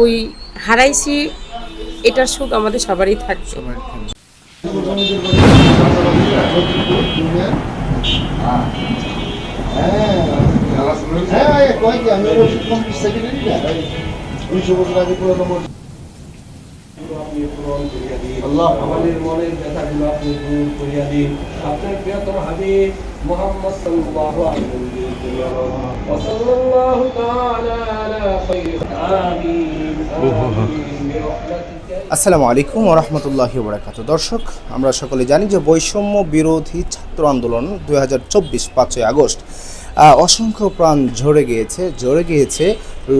ওই হারাইছি এটার সুখ আমাদের সবারই থাকবে। হ্যাঁ নম্বর আল্লাহ আমাদের মনের ব্যথাগুলো আপনি দূর করিয়া দিন। আপনার প্রিয়তম হাবিব মোহাম্মদ সাল্লাল্লাহু আলাইহি ওয়া সাল্লাল্লাহু তাআলা আলা খায়রি আমিন আমিন বিরহমাতিকা আসসালামু আলাইকুম ওরহমতুল্লাহ বরাকাত দর্শক, আমরা সকলে জানি যে বৈষম্য বিরোধী ছাত্র আন্দোলন দুই হাজার চব্বিশ পাঁচই আগস্ট অসংখ্য প্রাণ ঝরে গিয়েছে ঝরে গিয়েছে,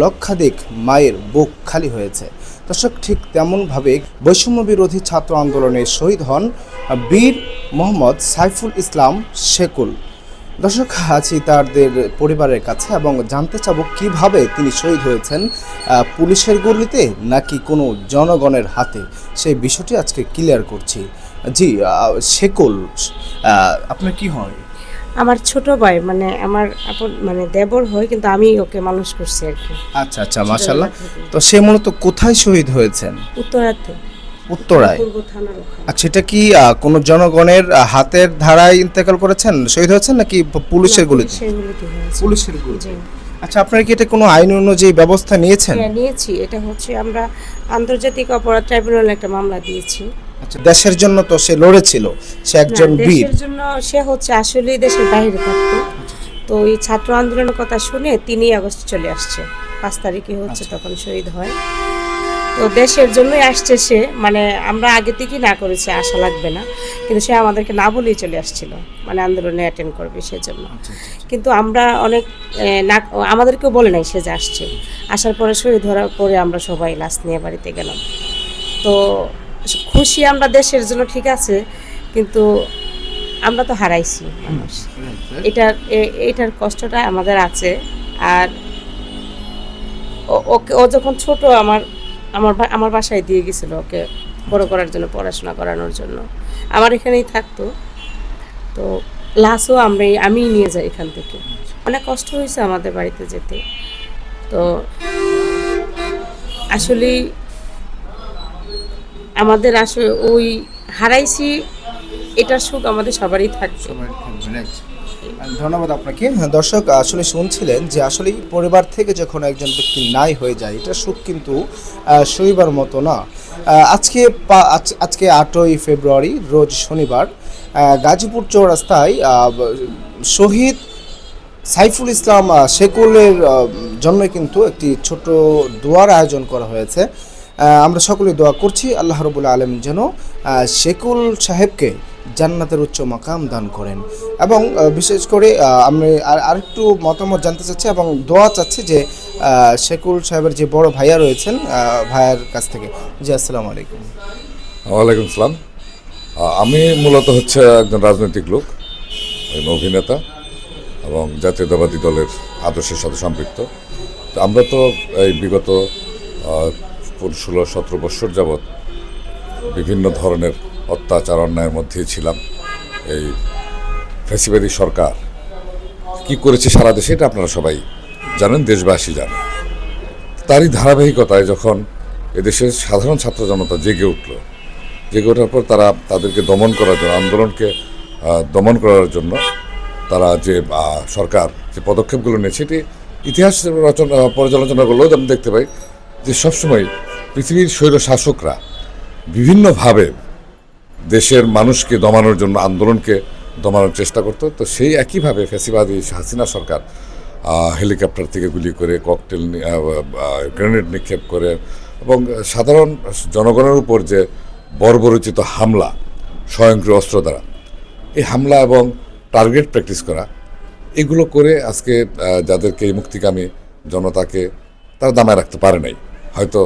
লক্ষাধিক মায়ের বুক খালি হয়েছে। দর্শক, ঠিক তেমনভাবে বৈষম্য বিরোধী ছাত্র আন্দোলনে শহীদ হন বীর মোহাম্মদ সাইফুল ইসলাম শেকুল। দর্শক আছি তাদের পরিবারের কাছে এবং জানতে চাবো কীভাবে তিনি শহীদ হয়েছেন পুলিশের গুলিতে নাকি কোনো জনগণের হাতে? সেই বিষয়টি আজকে ক্লিয়ার করছি। জি শেকুল আপনার কি হয়? আমার ছোট ভাই মানে আমার আপন মানে দেবর হয় কিন্তু আমি ওকে মানুষ করছি আর কি। আচ্ছা আচ্ছা মাশাল্লাহ তো সে মূলত কোথায় শহীদ হয়েছেন? উত্তরাতে। উত্তরায়? আচ্ছা এটা কি কোনো জনগণের হাতের ধারায় ইন্তেকাল করেছেন? শহীদ হয়েছেন নাকি পুলিশের গুলিতে? পুলিশের গুলি আচ্ছা আপনারা কি এটা কোনো আইন অনুযায়ী ব্যবস্থা নিয়েছেন? হ্যাঁ নিয়েছি। এটা হচ্ছে আমরা আন্তর্জাতিক অপরাধ ট্রাইব্যুনালে একটা মামলা দিয়েছি। আচ্ছা দেশের জন্য তো সে লড়েছিল সে একজন বীর। দেশের জন্য সে হচ্ছে আসলে দেশের বাইরে থাকতো। তো এই ছাত্র আন্দোলনের কথা শুনে তিনই আগস্ট চলে আসছে। পাঁচ তারিখে হচ্ছে তখন শহীদ হয়। তো দেশের জন্যই আসছে সে মানে আমরা আগে থেকেই না করেছি আশা লাগবে না। কিন্তু সে আমাদেরকে না বলেই চলে আসছিল মানে আন্দোলনে অ্যাটেন্ড করবে সেজন্য। কিন্তু আমরা অনেক না আমাদেরকেও বলে নাই সে যে আসছে। আসার পরে শহীদ ধরার পরে আমরা সবাই লাশ নিয়ে বাড়িতে গেলাম। তো খুশি আমরা দেশের জন্য ঠিক আছে, কিন্তু আমরা তো হারাইছি মানুষ। এটার এটার কষ্টটা আমাদের আছে। আর ওকে, ও যখন ছোট আমার আমার আমার বাসায় দিয়ে গেছিল ওকে বড় করার জন্য, পড়াশোনা করানোর জন্য। আমার এখানেই থাকতো। তো লাশও আমরা আমিই নিয়ে যাই এখান থেকে। অনেক কষ্ট হয়েছে আমাদের বাড়িতে যেতে। তো আসলে আমাদের আসলে ওই হারাইছি এটার সুখ আমাদের সবারই থাকবে। ধন্যবাদ আপনাকে। দর্শক, আসলে শুনছিলেন যে আসলে পরিবার থেকে যখন একজন ব্যক্তি নাই হয়ে যায়, এটা সুখ কিন্তু শনিবার মতো না। আজকে আজকে আটই ফেব্রুয়ারি, রোজ শনিবার গাজীপুর চৌরাস্তায় শহীদ সাইফুল ইসলাম শেকুলের জন্য কিন্তু একটি ছোট দোয়ার আয়োজন করা হয়েছে। আমরা সকলে দোয়া করছি আল্লাহ রবুল্লা আলম যেন শেকুল সাহেবকে জান্নাতের উচ্চ মাকাম দান করেন। এবং বিশেষ করে আমি আর আরেকটু মতামত জানতে চাচ্ছি এবং দোয়া চাচ্ছি যে শেকুল সাহেবের যে বড় ভাইয়া রয়েছেন ভাইয়ার কাছ থেকে। জি আসসালামু আলাইকুম। ওয়ালাইকুম সালাম আহ, আমি মূলত হচ্ছে একজন রাজনৈতিক লোক অভিনেতা এবং জাতীয়তাবাদী দলের আদর্শের সাথে সম্পৃক্ত। আমরা তো এই বিগত ষোলো, সতেরো বৎসর যাবৎ বিভিন্ন ধরনের অত্যাচার, অন্যায়ের মধ্যেই ছিলাম। এই ফেসিবাদী সরকার কি করেছে সারা দেশে, এটা আপনারা সবাই জানেন, দেশবাসী জানেন তারই ধারাবাহিকতায় যখন এদেশের সাধারণ ছাত্র জনতা জেগে উঠল, জেগে ওঠার পর তারা তাদেরকে দমন করার জন্য, আন্দোলনকে দমন করার জন্য তারা যে সরকার যে পদক্ষেপগুলো নিয়েছে, এটি ইতিহাস রচনা, পর্যালোচনা করলেও আমি দেখতে পাই যে সবসময় পৃথিবীর শৈল শাসকরা বিভিন্নভাবে দেশের মানুষকে দমানোর জন্য আন্দোলনকে দমানোর চেষ্টা করতো। তো সেই একইভাবে ফ্যাসিবাদী হাসিনা সরকার হেলিকপ্টার থেকে গুলি করে, ককটেল গ্রেনেড নিক্ষেপ করে এবং সাধারণ জনগণের উপর যে বর্বরচিত হামলা, স্বয়ংক্রিয় অস্ত্র দ্বারা, এই হামলা এবং টার্গেট প্র্যাকটিস করা, এগুলো করে আজকে যাদেরকে এই মুক্তিকামী জনতাকে তারা দামায় রাখতে পারে নাই। হয়তো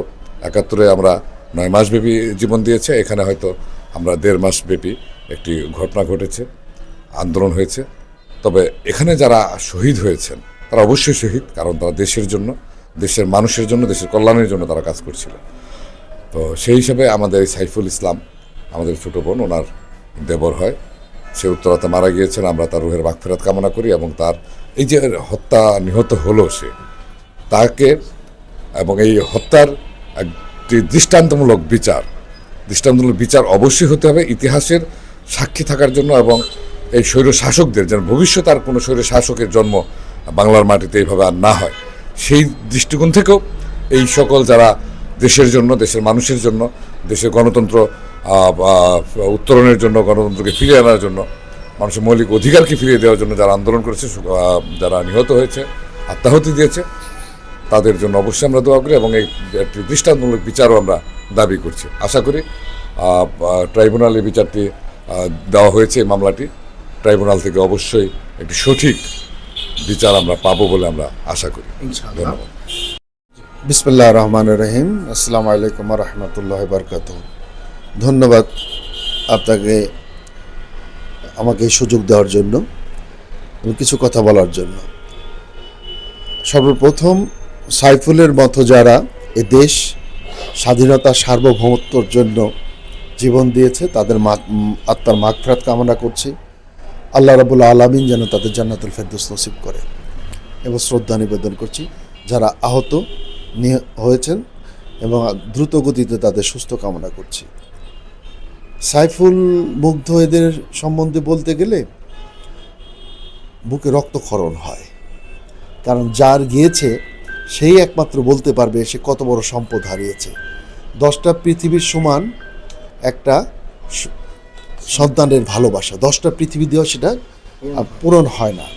একাত্তরে আমরা নয় মাস ব্যাপী জীবন দিয়েছে, এখানে হয়তো আমরা দেড় মাস ব্যাপী একটি ঘটনা ঘটেছে, আন্দোলন হয়েছে। তবে এখানে যারা শহীদ হয়েছেন, তারা অবশ্যই শহীদ, কারণ তারা দেশের জন্য, দেশের মানুষের জন্য, দেশের কল্যাণের জন্য তারা কাজ করছিল। তো সেই হিসাবে আমাদের সাইফুল ইসলাম, আমাদের ছোট বোন, ওনার দেবর হয়। সে উত্তরাতে মারা গিয়েছেন, আমরা তার রুহের বাগফেরাত কামনা করি এবং তার এই যে হত্যা নিহত হলো সে, তাকে এবং এই হত্যার একটি দৃষ্টান্তমূলক বিচার দৃষ্টান্তমূলক বিচার অবশ্যই হতে হবে ইতিহাসের সাক্ষী থাকার জন্য এবং এই স্বৈর শাসকদের যেন ভবিষ্যতে আর কোনো স্বৈর শাসকের জন্ম বাংলার মাটিতে এইভাবে আর না হয়। সেই দৃষ্টিকোণ থেকেও এই সকল যারা দেশের জন্য, দেশের মানুষের জন্য, দেশের গণতন্ত্র উত্তরণের জন্য, গণতন্ত্রকে ফিরিয়ে আনার জন্য, মানুষের মৌলিক অধিকারকে ফিরিয়ে দেওয়ার জন্য যারা আন্দোলন করেছে যারা নিহত হয়েছে, আত্মাহতি দিয়েছে তাদের জন্য অবশ্যই আমরা দোয়া করি এবং এই একটি দৃষ্টান্তমূলক বিচারও আমরা দাবি করছি। আশা করি আহ, আহ, ট্রাইব্যুনালে বিচারটি দেওয়া হয়েছে এই মামলাটি। ট্রাইব্যুনাল থেকে অবশ্যই একটি সঠিক বিচার আমরা পাবো বলে আমরা আশা করি। ধন্যবাদ। বিসমুল্লাহ রহমান রহিম। আসসালামু আলাইকুম রহমতুল্লাহ বরকাত ধন্যবাদ আপনাকে আমাকে এই সুযোগ দেওয়ার জন্য এবং কিছু কথা বলার জন্য। সর্বপ্রথম সাইফুলের মতো যারা এ দেশ স্বাধীনতা সার্বভৌমত্বর জন্য জীবন দিয়েছে, তাদের আত্মার মাগফরাত কামনা করছি। আল্লাহ রাবুল আলমিন যেন তাদের জান্নাতুল ফেরদৌস নসিব করে এবং শ্রদ্ধা নিবেদন করছি। যারা আহত হয়েছেন এবং দ্রুত গতিতে তাদের সুস্থ কামনা করছি। সাইফুল মুগ্ধ এদের সম্বন্ধে বলতে গেলে বুকে রক্তক্ষরণ হয়। কারণ যার গিয়েছে সেই একমাত্র বলতে পারবে সে কত বড় সম্পদ হারিয়েছে। দশটা পৃথিবীর সমান একটা সন্তানের ভালোবাসা। দশটা পৃথিবী দিয়েও সেটা পূরণ হয় না।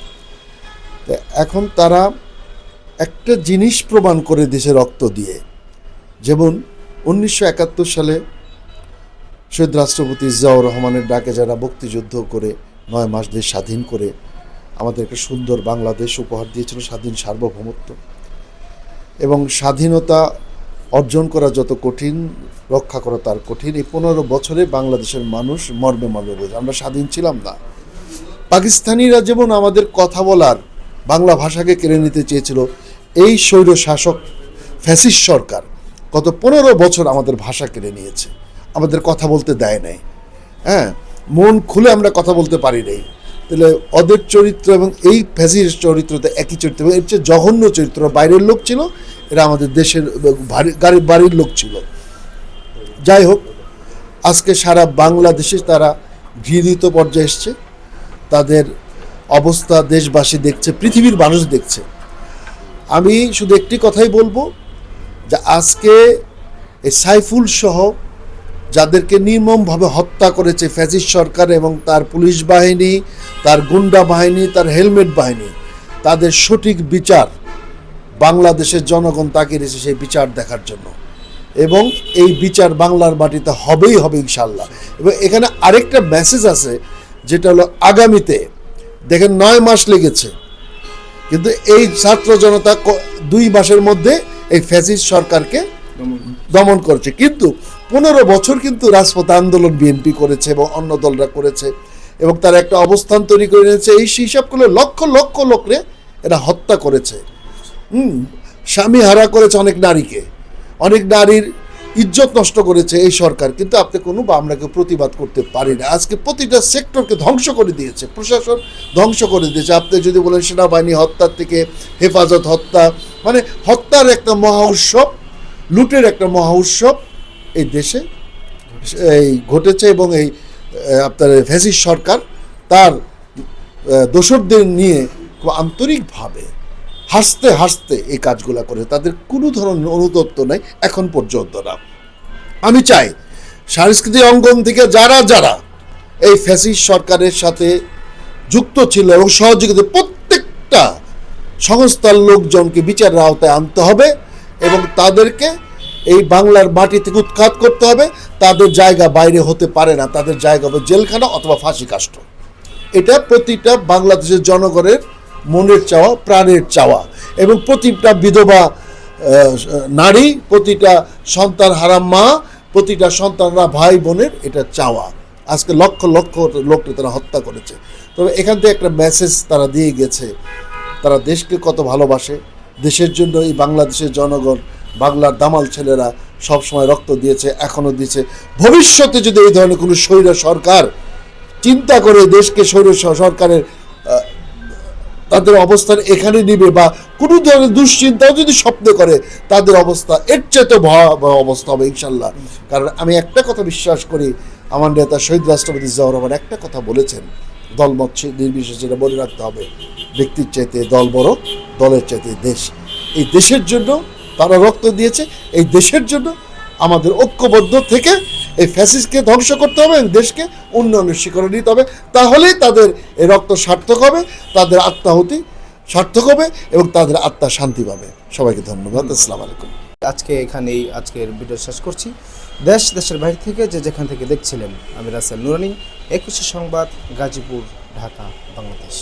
এখন তারা একটা জিনিস প্রমাণ করে দেশে রক্ত দিয়ে। যেমন উনিশশো একাত্তর সালে শহীদ রাষ্ট্রপতি জিয়াউর রহমানের ডাকে যারা মুক্তিযুদ্ধ করে নয় মাস দেশ স্বাধীন করে আমাদেরকে সুন্দর বাংলাদেশ উপহার দিয়েছিল, স্বাধীন সার্বভৌমত্ব। এবং স্বাধীনতা অর্জন করা যত কঠিন, রক্ষা করা তার কঠিন, এই পনেরো বছরে বাংলাদেশের মানুষ মর্মে মর্মে বোঝে। আমরা স্বাধীন ছিলাম না। পাকিস্তানিরা যেমন আমাদের কথা বলার বাংলা ভাষাকে কেড়ে নিতে চেয়েছিল, এই স্বৈর শাসক ফ্যাসিস্ট সরকার গত পনেরো বছর আমাদের ভাষা কেড়ে নিয়েছে। আমাদের কথা বলতে দেয় নাই। হ্যাঁ মন খুলে আমরা কথা বলতে পারি নাই। তাহলে ওদের চরিত্র এবং এই ফ্যাসিস্ট চরিত্রতে একই চরিত্র এবং এর চেয়ে জঘন্য চরিত্র বাইরের লোক ছিল, এরা আমাদের দেশের গাড়ির বাড়ির লোক ছিল। যাই হোক, আজকে সারা বাংলাদেশে তারা ঘৃণিত পর্যায়ে এসছে। তাদের অবস্থা দেশবাসী দেখছে, পৃথিবীর মানুষ দেখছে। আমি শুধু একটি কথাই বলব যে আজকে এই সাইফুল সহ যাদেরকে নির্মমভাবে হত্যা করেছে ফ্যাসিস্ট সরকার এবং তার পুলিশ বাহিনী তার গুন্ডা বাহিনী তার হেলমেট বাহিনী তাদের সঠিক বিচার বাংলাদেশের জনগণ তাকিয়ে রয়েছে সেই বিচার দেখার জন্য। এবং এই বিচার বাংলার মাটিতে হবেই হবে ইনশাল্লাহ এবং এখানে আরেকটা মেসেজ আছে যেটা হলো আগামীতে দেখেন নয় মাস লেগেছে কিন্তু এই ছাত্র জনতা দুই মাসের মধ্যে এই ফ্যাসিস্ট সরকারকে দমন করেছে। কিন্তু পনেরো বছর কিন্তু রাজপথ আন্দোলন বিএনপি করেছে এবং অন্য দলরা করেছে এবং তারা একটা অবস্থান তৈরি করে নিয়েছে। এই হিসাব করলে লক্ষ লক্ষ লোকরে এরা হত্যা করেছে। হুম, স্বামী হারা করেছে অনেক নারীকে। অনেক নারীর ইজ্জত নষ্ট করেছে এই সরকার। কিন্তু আপনি কোনো বা আমরা কেউ প্রতিবাদ করতে পারি না। আজকে প্রতিটা সেক্টরকে ধ্বংস করে দিয়েছে, প্রশাসন ধ্বংস করে দিয়েছে। আপনি যদি বলেন সেনাবাহিনী হত্যার থেকে হেফাজত হত্যা মানে হত্যার একটা মহা উৎসব, লুটের একটা মহা উৎসব এই দেশে, এই ঘটেছে এবং এই আপনার ফ্যাসিস্ট সরকার তার দোসরদের নিয়ে খুব আন্তরিকভাবে হাসতে হাসতে এই কাজগুলো করে তাদের কোনো ধরনের অনুতপ্ত নাই এখন পর্যন্ত না। আমি চাই সাংস্কৃতিক অঙ্গন থেকে যারা যারা এই ফ্যাসিস্ট সরকারের সাথে যুক্ত ছিল এবং সহযোগিতা প্রত্যেকটা সংস্থার লোকজনকে বিচারের আওতায় আনতে হবে এবং তাদেরকে এই বাংলার মাটি থেকে উৎখাত করতে হবে। তাদের জায়গা বাইরে হতে পারে না। তাদের জায়গা হবে জেলখানা অথবা ফাঁসি কাষ্ট। এটা প্রতিটা বাংলাদেশের জনগণের মনের চাওয়া, প্রাণের চাওয়া। এবং প্রতিটা বিধবা নারী, প্রতিটা সন্তান হারাম মা, প্রতিটা সন্তানরা ভাই বোনের এটা চাওয়া। আজকে লক্ষ লক্ষ লোককে তারা হত্যা করেছে। তবে এখান থেকে একটা মেসেজ তারা দিয়ে গেছে। তারা দেশকে কত ভালোবাসে। দেশের জন্য এই বাংলাদেশের জনগণ বাংলার দামাল ছেলেরা সব সময় রক্ত দিয়েছে এখনও দিয়েছে। ভবিষ্যতে যদি এই ধরনের কোনো স্বৈর সরকার চিন্তা করে দেশকে স্বৈর সরকারের তাদের অবস্থান এখানে নিবে বা কোনো ধরনের দুশ্চিন্তাও যদি স্বপ্ন করে, তাদের অবস্থা, এর চেয়ে তো ভয়াবহ অবস্থা হবে ইনশাল্লাহ। কারণ আমি একটা কথা বিশ্বাস করি, আমার নেতা শহীদ রাষ্ট্রপতি জিয়াউর রহমান একটা কথা বলেছেন, দলমত নির্বিশেষে মনে রাখতে হবে, ব্যক্তির চাইতে দল বড়, দলের চাইতে দেশ। এই দেশের জন্য তারা রক্ত দিয়েছে, এই দেশের জন্য আমাদের ঐক্যবদ্ধ থেকে এই ফ্যাসিসকে ধ্বংস করতে হবে এবং দেশকে উন্নয়নের শিখরে নিতে হবে। তাহলেই তাদের এই রক্ত সার্থক হবে, তাদের আত্মাহতি সার্থক হবে এবং তাদের আত্মা শান্তি পাবে। সবাইকে ধন্যবাদ, আসসালামু আলাইকুম। আজকে এখানেই আজকের ভিডিও শেষ করছি। দেশ, দেশের বাইরে থেকে যে যেখান থেকে দেখছিলেন, আমি রাসেল নুরানি, একুশে সংবাদ, গাজীপুর, ঢাকা, বাংলাদেশ।